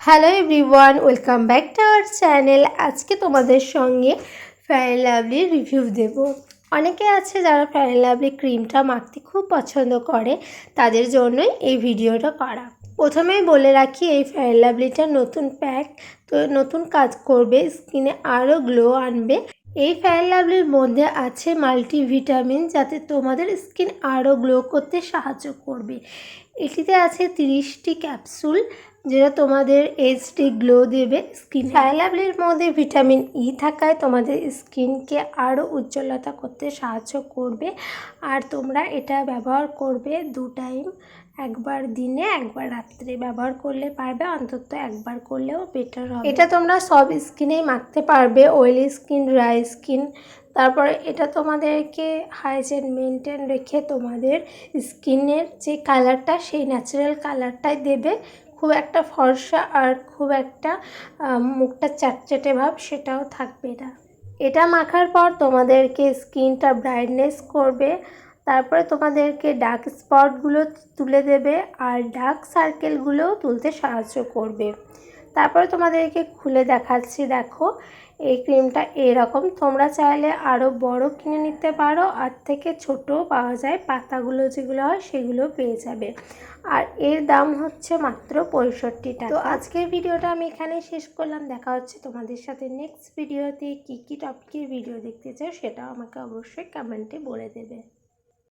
Hello everyone welcome back to our channel আজকে তোমাদের সঙ্গে ফেয়ার লাভলি রিভিউ দেব। অনেকে আছে যারা ফেয়ার লাভলি ক্রিমটা মাখতে খুব পছন্দ করে, তাদের জন্যই এই ভিডিওটা করা। প্রথমেই বলে রাখি, এই ফেয়ার লাভলিটা নতুন প্যাক তো নতুন কাজ করবে স্কিনে আরও গ্লো আনবে। এই ফেয়ার লাভলির মধ্যে আছে মাল্টিভিটামিন যাতে তোমাদের স্কিন আরও গ্লো করতে সাহায্য করবে। এটিতে আছে তিরিশটি ক্যাপসুল যেটা তোমাদের এইচডি গ্লো দেবে স্কিন লাভলির মধ্যে ভিটামিন ই থাকায় তোমাদের স্কিনকে আরও উজ্জ্বলতা করতে সাহায্য করবে। আর তোমরা এটা ব্যবহার করবে দু টাইম একবার দিনে একবার রাত্রে ব্যবহার করলে পারবে অন্তত একবার করলেও বেটার হবে। এটা তোমরা সব স্কিনেই মাখতে পারবে অয়েলি স্কিন ড্রাই স্কিন তারপরে এটা তোমাদেরকে হাইজেন মেনটেন রেখে তোমাদের স্কিনের যে কালারটা সেই ন্যাচারাল কালারটাই দেবে। খুব একটা ফর্সা আর খুব একটা মুখটা চ্যাটচ্যাটে ভাব সেটাও থাকবে না। এটা মাখার পর তোমাদেরকে স্কিনটা ব্রাইটনেস করবে, তারপরে তোমাদেরকে ডার্ক স্পটগুলো তুলে দেবে আর ডার্ক সার্কেলগুলোও তুলতে সাহায্য করবে। তারপরে তোমাদেরকে খুলে দেখাচ্ছি, দেখো। এই ক্রিমটা এরকম। তোমরা চাইলে আরও বড় কিনে নিতে পারো। আর থেকে ছোটও পাওয়া যায়। পাতাগুলো যেগুলো হয়, সেগুলো পেয়ে যাবে। আর এর দাম হচ্ছে মাত্র পঁয়ষট্টি টাকা। তো আজকের ভিডিওটা আমি এখানে শেষ করলাম। দেখা হচ্ছে তোমাদের সাথে নেক্সট ভিডিওতে কী কী টপিকের ভিডিও দেখতে চাও, সেটাও আমাকে অবশ্যই কমেন্টে বলে দেবে।